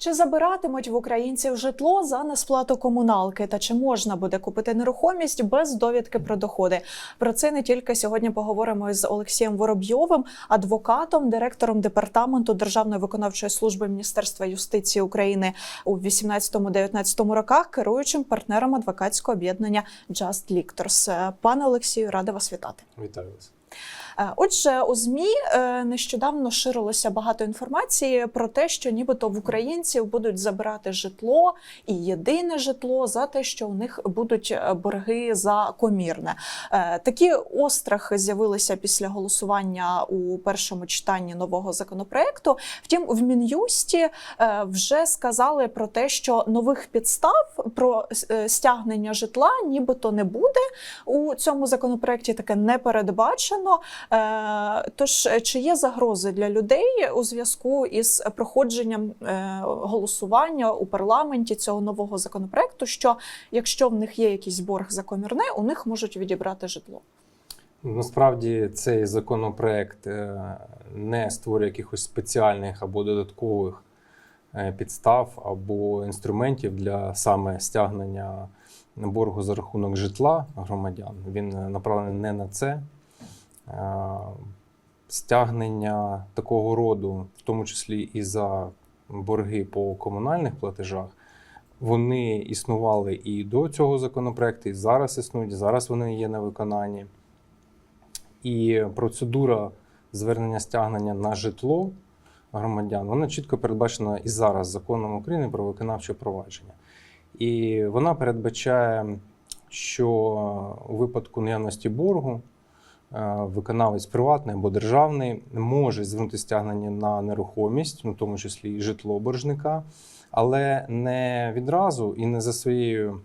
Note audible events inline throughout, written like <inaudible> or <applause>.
Чи забиратимуть в українців житло за несплату комуналки? Та чи можна буде купити нерухомість без довідки про доходи? Про це не тільки сьогодні поговоримо з Олексієм Воробйовим, адвокатом, директором департаменту Державної виконавчої служби Міністерства юстиції України у 18-19 роках, керуючим партнером адвокатського об'єднання Just Lictors. Пане Олексію, рада вас вітати. Вітаю вас. Е, Отже, у змі е, нещодавно ширилося багато інформації про те, що нібито в українців будуть забирати житло і єдине житло за те, що у них будуть е, борги за комірне. Такі острахи з'явилися після голосування у першому читанні нового законопроекту. Втім, в мін'юсті вже сказали про те, що нових підстав про стягнення житла нібито не буде у цьому законопроекті. Таке не передбачено. Е, Тож, е, чи є загрози для людей у зв'язку із проходженням е, голосування у парламенті цього нового законопроекту? Що якщо в них є якийсь борг за комірне, у них можуть відібрати житло? Насправді цей законопроект не створює якихось спеціальних або додаткових підстав або інструментів для саме стягнення боргу за рахунок житла громадян. Він направлений не на це. Е, Стягнення такого роду, в тому числі і за борги по комунальних платежах, вони існували і до цього законопроекту, і зараз існують, зараз вони є на виконанні. І процедура звернення стягнення на житло громадян вона чітко передбачена і зараз законом України про виконавче провадження. І вона передбачає, що у випадку наявності боргу виконавець приватний або державний може звернути стягнення на нерухомість, ну, в тому числі і житло боржника, але не відразу і не за своєю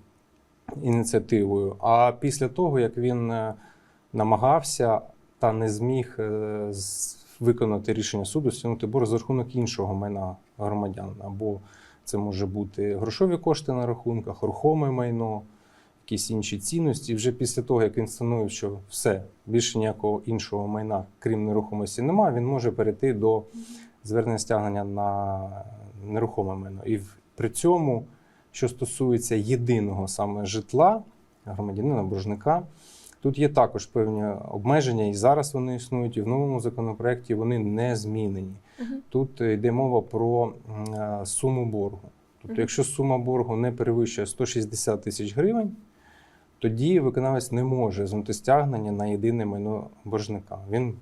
ініціативою, а після того, як він е, намагався та не зміг е, виконати рішення суду, стягнути борг за рахунок іншого майна громадян. Або це може бути грошові кошти на рахунках, рухоме майно, якісь інші цінності. І вже після того, як він встановив, що все, більше ніякого іншого майна, крім нерухомості, немає, він може перейти до звернення стягнення на нерухоме майно. І при цьому, що стосується єдиного саме житла громадянина, боржника, Тут є також певні обмеження, і зараз вони існують, і в новому законопроекті вони не змінені. Мгм. Тут е, йде мова про е, суму боргу. Тобто, якщо сума боргу не перевищує 160 тисяч гривень, тоді виконавець не може звернути стягнення на єдине майно боржника. Він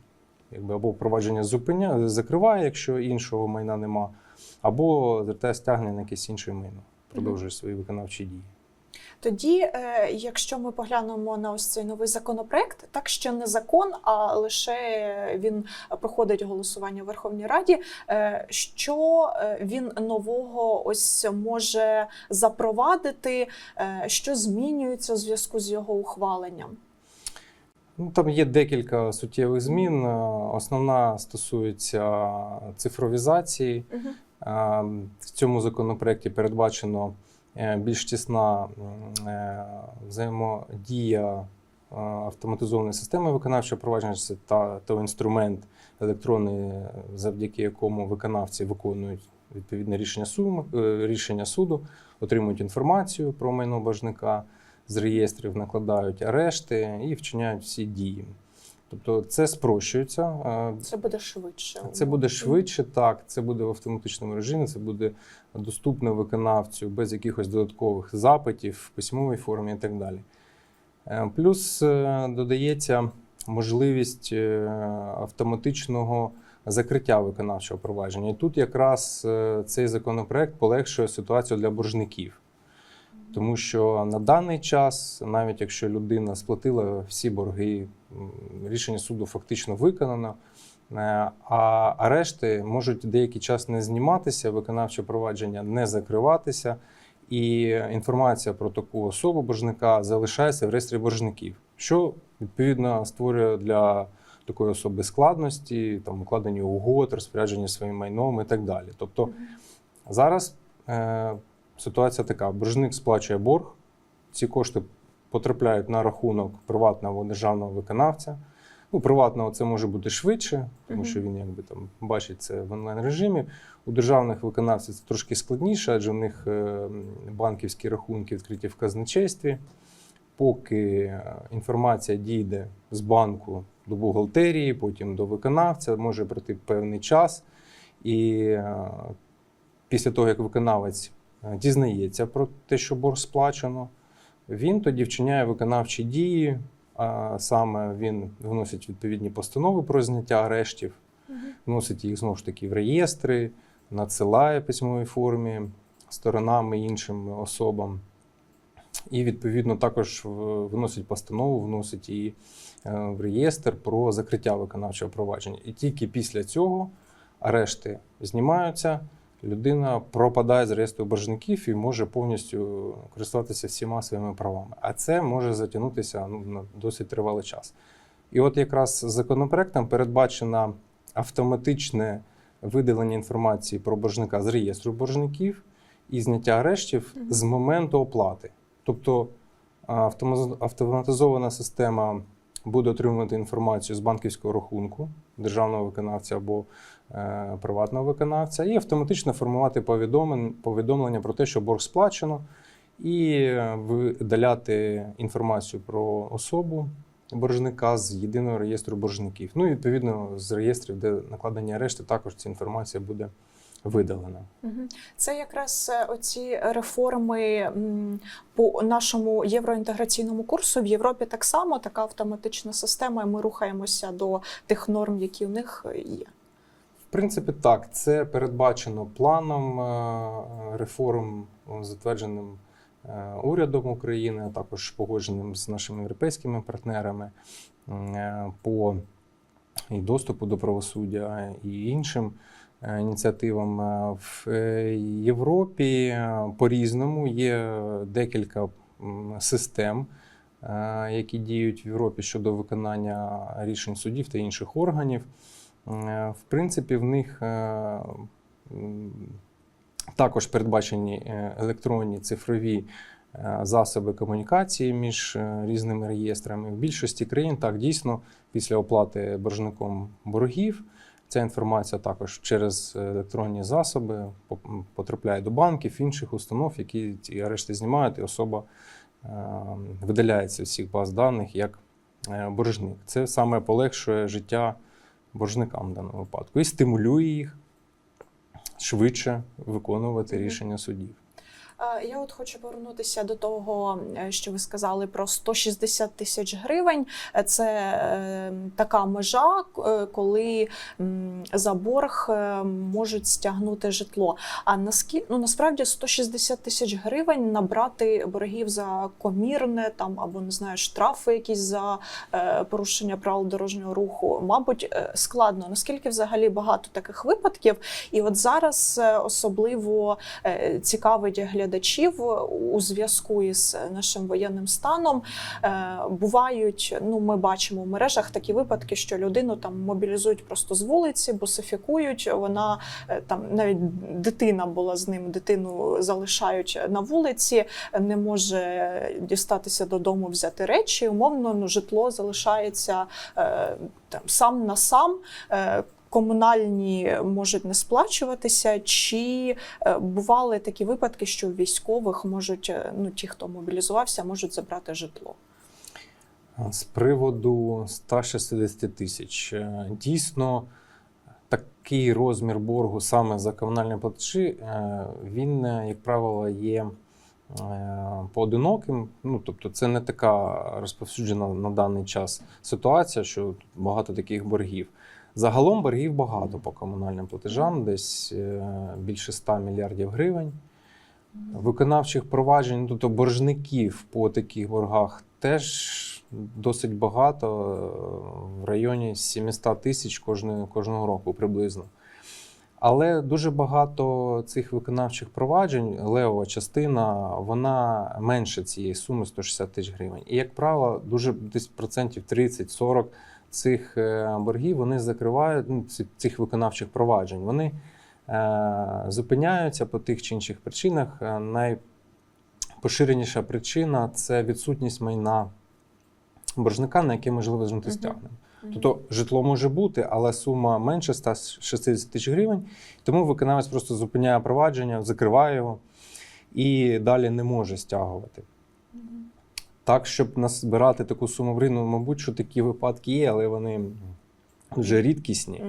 якби або провадження зупиняє, закриває, якщо іншого майна нема, або звертає стягнення на якесь інше майно, продовжує свої виконавчі дії. Тоді, е, якщо ми поглянемо на ось цей новий законопроект, так ще не закон, а лише він проходить голосування в Верховній Раді. е, Що е, він нового ось може запровадити, що змінюється у зв'язку з його ухваленням? Ну, там є декілька суттєвих змін. Основна стосується цифровізації. Е, В цьому законопроекті передбачено більш тісна е, взаємодія е, автоматизованої системи виконавчого провадження та, та інструмент електронний, завдяки якому виконавці виконують відповідне рішення суду, рішення суду, отримують інформацію про майно боржника, з реєстрів накладають арешти і вчиняють всі дії. Тобто це спрощується. Це буде швидше. це буде швидше, так. Це буде в автоматичному режимі, це буде доступно виконавцю без якихось додаткових запитів в письмовій формі і так далі. Е, Плюс е, додається можливість е, автоматичного закриття виконавчого провадження. І тут якраз цей законопроект полегшує ситуацію для боржників. Тому що на даний час, навіть якщо людина сплатила всі борги, рішення суду фактично виконано, е, а арешти можуть деякий час не зніматися, виконавче провадження не закриватися, і інформація про таку особу боржника залишається в реєстрі боржників, що відповідно створює для такої особи складності, там укладені угод, розпорядження своїм майном і так далі. Тобто Зараз е, ситуація така: боржник сплачує борг, ці кошти потрапляють на рахунок приватного державного виконавця. У приватного це може бути швидше, тому що він якби там бачить це в онлайн режимі. У державних виконавців це трошки складніше, адже у них е, банківські рахунки відкриті в казначействі. Поки е, інформація дійде з банку до бухгалтерії, потім до виконавця, може пройти певний час. І е, після того, як виконавець дізнається про те, що борг сплачено, він тоді вчиняє виконавчі дії, а саме він вносить відповідні постанови про зняття арештів, вносить їх знову ж таки в реєстри, надсилає письмовій формі сторонам і іншим особам. І відповідно також в- виносить постанову, вносить її е, в реєстр про закриття виконавчого провадження. І тільки після цього арешти знімаються, людина пропадає з реєстру боржників і може повністю користуватися всіма своїми правами. А це може затягнутися ну, на досить тривалий час. І от якраз законопроектом передбачено автоматичне видалення інформації про боржника з реєстру боржників і зняття арештів з моменту оплати. Тобто автоматизована система буде отримувати інформацію з банківського рахунку державного виконавця або е, приватного виконавця, і автоматично формувати повідомлен- повідомлення про те, що борг сплачено, і е, видаляти інформацію про особу боржника з єдиного реєстру боржників. Ну і відповідно з реєстрів, де накладені арешти, також ця інформація буде видалена. Мгм. Це якраз е, оці реформи по нашому євроінтеграційному курсу в Європі так само така автоматична система, і ми рухаємося до тих норм, які у них е, є. В принципі, так, це передбачено планом е, реформ, затвердженим урядом України, а також погодженим з нашими європейськими партнерами по і доступу до правосуддя і іншим ініціативам. Е, В е, Європі е, по-різному є декілька систем, е, які діють в Європі щодо виконання рішень судів та інших органів. Е, В принципі, в них е, також передбачені е, електронні цифрові е, засоби комунікації між е, різними реєстрами. В більшості країн так дійсно після оплати боржником боргів. Ця інформація також через електронні засоби потрапляє до банків, інших установ, які ці арешти знімають, і особа е, видаляється з всіх баз даних як е, боржник. Це саме полегшує життя боржникам в даному випадку і стимулює їх швидше виконувати рішення судів. Я от хочу повернутися до того, е, що ви сказали про 160 тисяч гривень. Е, Це е, така межа, е, коли за борг можуть стягнути житло. А наскільки ну насправді 160 тисяч гривень набрати боргів за комірне там або не знаю штрафи якісь за порушення правил дорожнього руху, мабуть, складно. Наскільки взагалі багато таких випадків? І от зараз особливо цікавить глядачів у зв'язку із нашим воєнним станом. Е, Бувають, ну ми бачимо в мережах такі випадки, що людину там мобілізують просто з вулиці, босифікують. Вона е, там навіть дитина була з ним, дитину залишають на вулиці, не може дістатися додому, взяти речі. Умовно, ну житло залишається е, там сам на сам. Комунальні можуть не сплачуватися, чи е, бували такі випадки, що військових можуть, е, ну ті, хто мобілізувався, можуть забрати житло. З приводу 160 тисяч. Е, Дійсно, такий розмір боргу саме за комунальні платежі, він, як правило, є поодиноким. Ну, тобто, це не така розповсюджена на даний час ситуація, що багато таких боргів. Загалом боргів багато по комунальним платежам, десь е, більше 100 мільярдів гривень. Виконавчих проваджень, ну, тобто боржників по таких боргах теж досить багато, е, в районі 700 тисяч кожного, кожного року приблизно. Але дуже багато цих виконавчих проваджень, левова частина, вона менше цієї суми 160 тисяч гривень. І, як правило, дуже десь процентів 30-40 цих е, боргів вони закривають ну, цих виконавчих проваджень. Вони е, зупиняються по тих чи інших причинах. Е, Найпоширеніша причина це відсутність майна боржника, на яке можливо Мгм. стягнення. Тобто житло може бути, але сума менше 160 тисяч гривень, тому виконавець просто зупиняє провадження, закриває його і далі не може стягувати. Так, щоб назбирати таку суму в гривень, ну, мабуть, що такі випадки є, але вони вже рідкісні.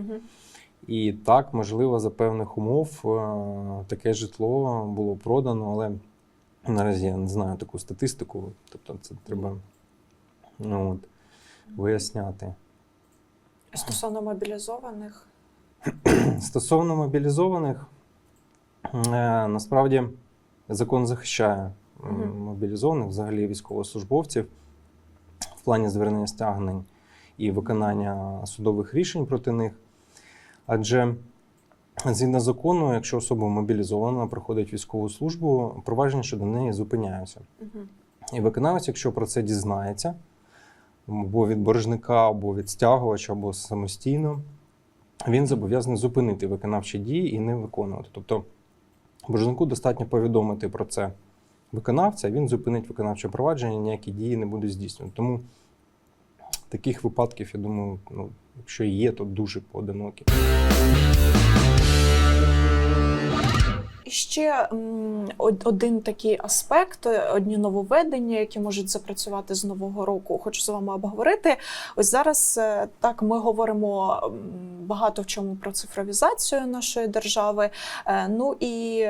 І так, можливо, за певних умов е, таке житло було продано, але наразі я не знаю таку статистику. Тобто це треба ну, от, виясняти. Стосовно мобілізованих. <clears throat> Стосовно мобілізованих, е, насправді закон захищає. Мобілізованих, взагалі військовослужбовців в плані звернення стягнень і виконання судових рішень проти них. Адже згідно закону, якщо особа мобілізована, проходить військову службу, провадження щодо неї зупиняються. І виконавець, якщо про це дізнається, або від боржника, або від стягувача, або самостійно, він зобов'язаний зупинити виконавчі дії і не виконувати. Тобто боржнику достатньо повідомити про це виконавця, він зупинить виконавче провадження, ніякі дії не будуть здійснювати. Тому таких випадків, я думаю, ну, якщо є, то дуже поодинокі. Ще один такий аспект, е, одні нововведення, які можуть запрацювати з нового року. Хочу з вами обговорити. Ось зараз е, так ми говоримо багато в чому про цифровізацію нашої держави. Е, Ну і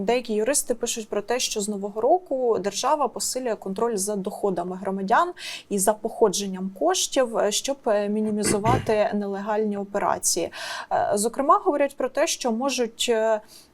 деякі юристи пишуть про те, що з нового року держава посилює контроль за доходами громадян і за походженням коштів, щоб мінімізувати <clears throat> нелегальні операції. Зокрема, говорять про те, що можуть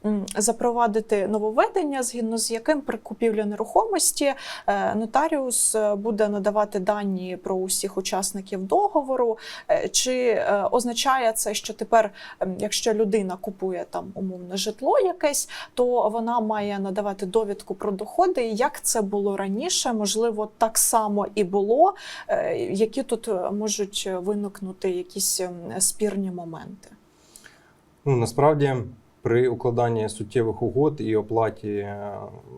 м, запровадити нововведення, згідно з яким при купівлі нерухомості е, нотаріус е, буде надавати дані про усіх учасників договору. Е, Чи означає це, що тепер, ем, якщо людина купує там умовне житло якесь, то вона має надавати довідку про доходи. Як це було раніше? Можливо, так само і було. Які тут можуть виникнути якісь ем, спірні моменти? Ну, насправді, при укладанні суттєвих угод і оплаті е,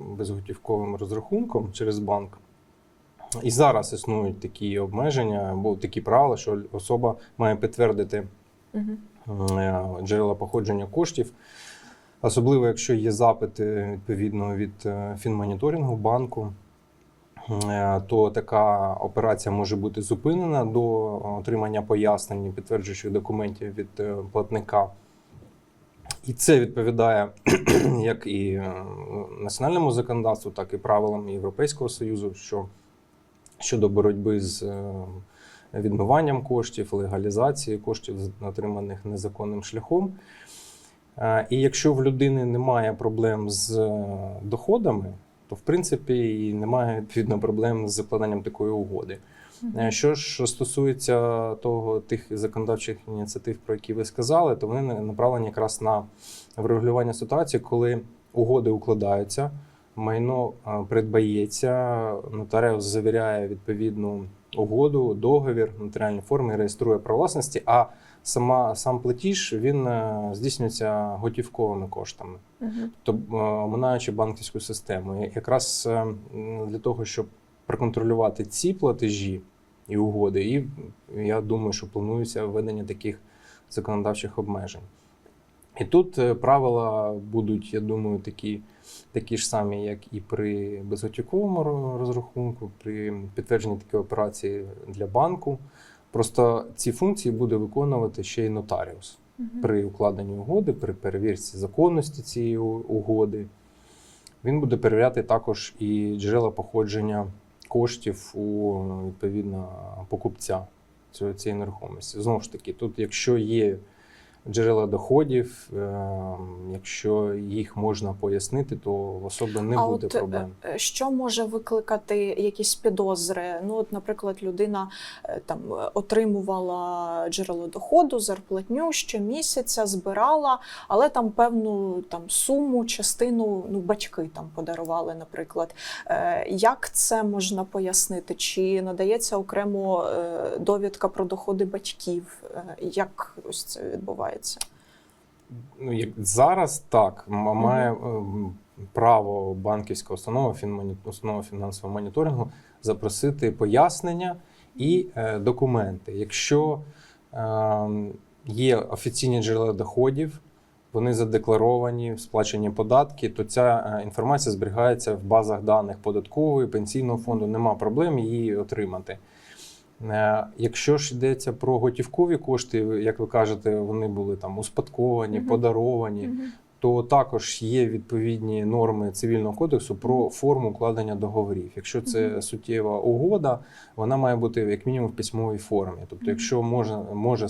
безготівковим розрахунком через банк, і зараз існують такі обмеження або такі правила, що особа має підтвердити е, джерела походження коштів. Особливо, якщо є запити відповідно від е, фінмоніторингу банку, то така операція може бути зупинена до отримання пояснень і підтверджуючих документів від платника. І це відповідає <clears throat> як і е, національному законодавству, так і правилам Європейського Союзу, що щодо боротьби з е, відмиванням коштів, легалізації коштів, отриманих незаконним шляхом. Е, І якщо в людини немає проблем з доходами, то в принципі і немає відповідно проблем з закладанням такої угоди. Е, Що ж стосується того тих законодавчих ініціатив, про які ви сказали, то вони на- направлені якраз на врегулювання ситуації, коли угоди укладаються, майно е, придбається, нотаріус завіряє відповідну угоду, договір, нотаріальні форми, реєструє право власності, а сама сам платіж він е, здійснюється готівковими коштами тобто оминаючи банківську систему. Якраз для того, щоб проконтролювати ці платежі і угоди, і я думаю, що планується введення таких законодавчих обмежень. І тут е, правила будуть, я думаю, такі, такі ж самі, як і при безготівковому розрахунку, при підтвердженні такої операції для банку. Просто ці функції буде виконувати ще й нотаріус Мгм. при укладенні угоди, при перевірці законності цієї угоди. Він буде перевіряти також і джерела походження коштів у відповідно покупця цієї нерухомості. Знову ж таки, тут, якщо є джерела доходів, е, якщо їх можна пояснити, то в особи не а буде от, е, проблем. е, Що може викликати якісь підозри? Ну, от, наприклад, людина е, там отримувала джерело доходу, зарплатню щомісяця, збирала, але там певну там суму, частину ну, батьки там подарували, наприклад. Як це можна пояснити? Чи надається окремо довідка про доходи батьків? Як ось це відбувається? Ну, як зараз так, має ем, право банківська установа, установа фінансового моніторингу запросити пояснення і е, документи. Якщо е, є офіційні джерела доходів, вони задекларовані, сплачені податки, то ця е, інформація зберігається в базах даних податкової, пенсійного фонду. Нема проблем її отримати. Е, Якщо ж йдеться про готівкові кошти, як ви кажете, вони були там успадковані, Мгм. подаровані, Мгм. то також є відповідні норми цивільного кодексу про форму укладення договорів. Якщо це Мгм. суттєва угода, вона має бути як мінімум в письмовій формі. Тобто, якщо може, може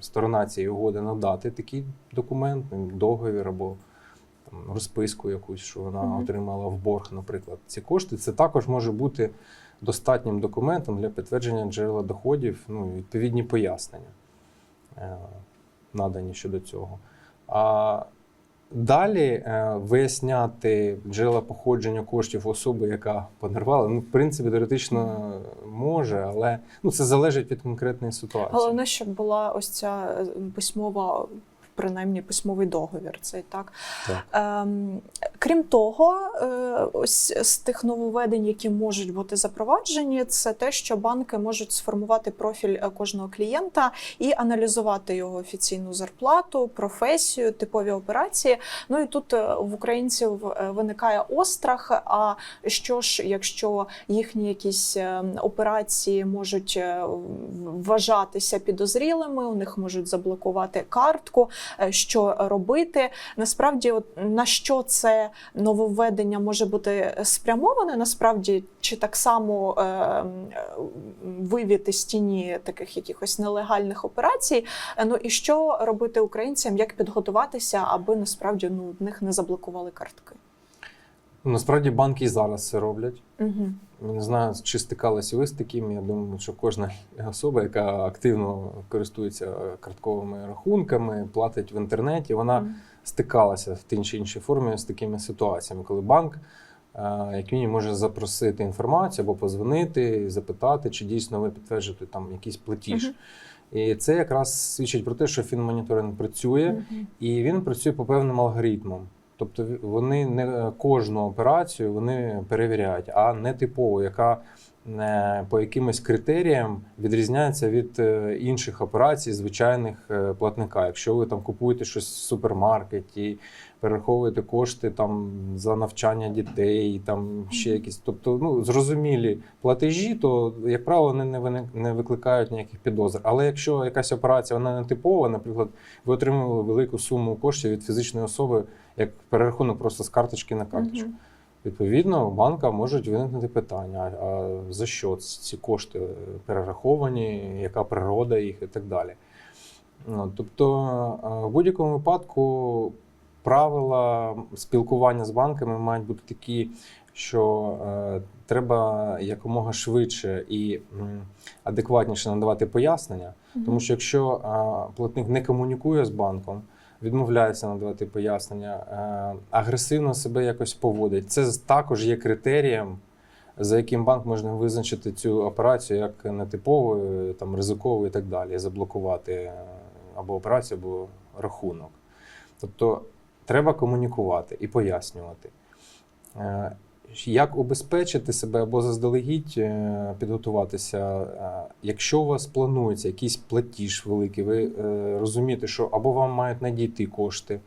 сторона цієї угоди надати такий документ, ну, договір або там, розписку якусь, що вона Мгм. отримала в борг, наприклад, ці кошти, це також може бути достатнім документом для підтвердження джерела доходів, ну, і відповідні пояснення е, надані щодо цього. А далі е, виясняти джерела походження коштів особи, яка подарувала, ну, в принципі, теоретично може, але ну, це залежить від конкретної ситуації. Головне, щоб була ось ця е, письмова, принаймні письмовий договір. Цей так. Так. Ем, крім того, е, ось з тих нововведень, які можуть бути запроваджені, це те, що банки можуть сформувати профіль е, кожного клієнта і аналізувати його офіційну зарплату, професію, типові операції. Ну і тут е, в українців виникає острах. А що ж, якщо їхні якісь операції можуть вважатися підозрілими, у них можуть заблокувати картку, що робити? Насправді, от на що це нововведення може бути спрямоване? Насправді, чи так само е, вивід із тіні таких якихось нелегальних операцій? Ну і що робити українцям, як підготуватися, аби насправді ну в них не заблокували картки? Насправді банки і зараз це роблять. Угу. Не знаю, чи стикалися ви з таким. Я думаю, що кожна особа, яка активно користується картковими рахунками, платить в інтернеті, вона стикалася в тій чи іншій формі з такими ситуаціями, коли банк, е, як мінімум, може запросити інформацію або позвонити, запитати, чи дійсно ви підтверджуєте там якийсь платіж. І це якраз свідчить про те, що фінмоніторинг працює, і він працює по певним алгоритмам. Тобто вони не кожну операцію вони перевіряють, а не типову, яка по якимось критеріям відрізняється від е, інших операцій звичайних е, платника. Якщо ви там купуєте щось в супермаркеті, перераховуєте кошти там за навчання дітей, там ще якісь, тобто ну зрозумілі платежі, то як правило вони не виник- не викликають ніяких підозр. Але якщо якась операція вона не типова, наприклад, ви отримали велику суму коштів від фізичної особи, як перерахунок просто з карточки на карточку. Відповідно, у банка можуть виникнути питання: а- за що ці кошти перераховані, яка природа їх і так далі. Ну, Тобто, в будь-якому випадку правила спілкування з банками мають бути такі, що е, треба якомога швидше і м, адекватніше надавати пояснення. Тому що якщо е, платник не комунікує з банком, відмовляється надавати пояснення, е, агресивно себе якось поводить, це також є критерієм, за яким банк можна визначити цю операцію як нетиповою, там ризиковою і так далі, заблокувати е, або операцію, або рахунок. Тобто треба комунікувати і пояснювати. Як убезпечити себе або заздалегідь е, підготуватися, Е, якщо у вас планується якийсь платіж великий, ви е, розумієте, що або вам мають надійти кошти,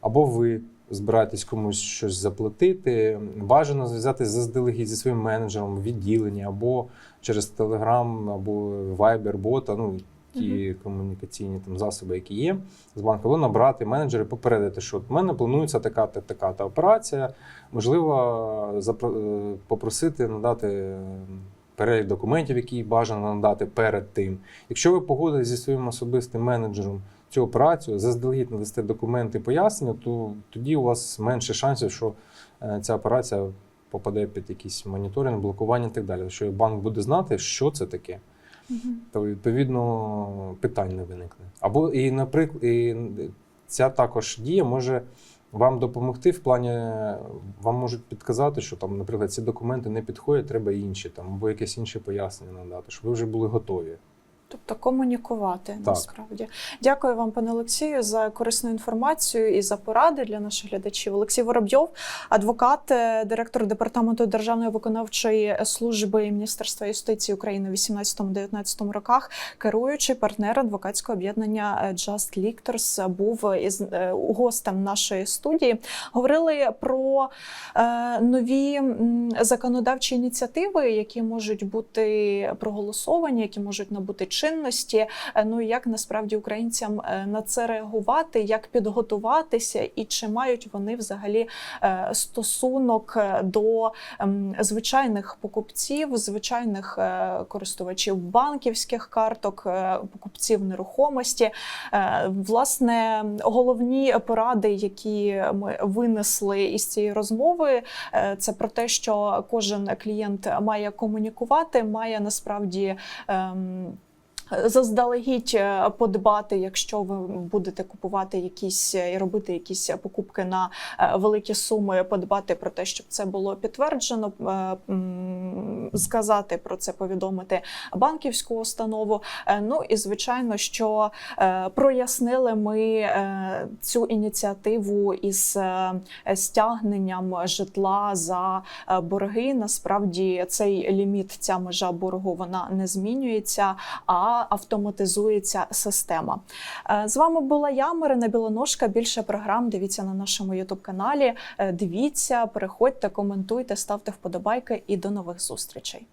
або ви збираєтесь комусь щось заплатити, бажано зв'язатися заздалегідь зі своїм менеджером в відділенні, або через Telegram, або Viber, бота, ну ті комунікаційні там засоби, які є з банку, або набрати менеджера і попередити, що в мене планується така та така та операція. Можливо, е, попросити надати е, перелік документів, які бажано надати перед тим. Якщо ви погодились зі своїм особистим менеджером цю операцію, заздалегідь надасте документи пояснення, то тоді у вас менше шансів, що е, ця операція попаде під якийсь моніторинг, блокування і так далі. Що банк буде знати, що це таке. То відповідно питань не виникне. Або і, наприклад, і ця також дія може вам допомогти в плані, вам можуть підказати, що там, наприклад, ці документи не підходять, треба інші там, або якесь інше пояснення надати, щоб ви вже були готові. Тобто комунікувати Так. насправді. Дякую вам, пане Олексію, за корисну інформацію і за поради для наших глядачів. Олексій Воробйов, адвокат, е, директор департаменту Державної виконавчої служби Міністерства юстиції України у 18-19 роках, керуючий партнер адвокатського об'єднання е, Just Lictors, був із е, гостем нашої студії. Говорили про е, нові законодавчі ініціативи, які можуть бути проголосовані, які можуть набути чинності. Е, Ну і як насправді українцям е, на це реагувати, як підготуватися, і чи мають вони взагалі е, стосунок до ем, звичайних покупців, звичайних користувачів банківських карток, покупців нерухомості. Власне, головні поради, які ми винесли із цієї розмови, це про те, що кожен клієнт має комунікувати, має насправді. Заздалегідь е, подбати, якщо ви будете купувати якісь е, і робити якісь покупки на е, великі суми, подбати про те, щоб це було підтверджено, е, сказати про це, повідомити банківську установу. Е, Ну і звичайно, що е, прояснили ми е, цю ініціативу із е, стягненням житла за е, борги. Насправді цей ліміт, ця межа боргу, вона не змінюється, а автоматизується система. Е, З вами була я, Марина Білоножка. Більше програм дивіться на нашому Ютуб каналі. Дивіться, переходьте, коментуйте, ставте вподобайки і до нових зустрічей.